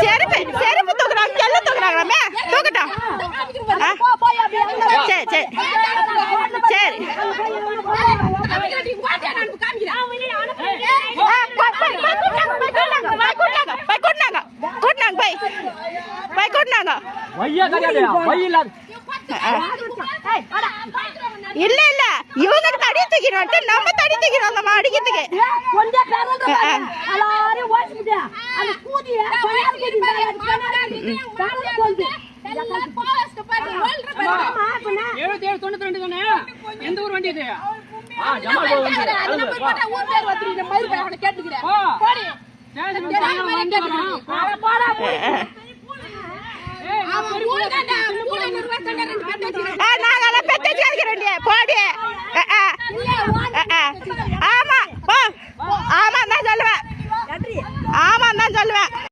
செருப்பு செருப்பு தூக்குறாங்க எல்லாம் தூக்குறாங்களாமே தூக்கட்டும்? சரி சரி இல்ல இல்ல இவங்க தடி வந்துட்டு நம்ம தடி வந்தோமா அடிக்கிறதுக்கு ஓடிச்சுட்டு அந்த கூதிய சொன்னாரு கூதி போகுது எழுபத்தி ஏழு தொண்ணூத்தி ரெண்டு தானே எந்த ஊர் வண்டி இது ஆ ஜமால் போய் ஆமா போ ஆமா தான் சொல்லுவேன் ஆமா தான் சொல்லுவேன்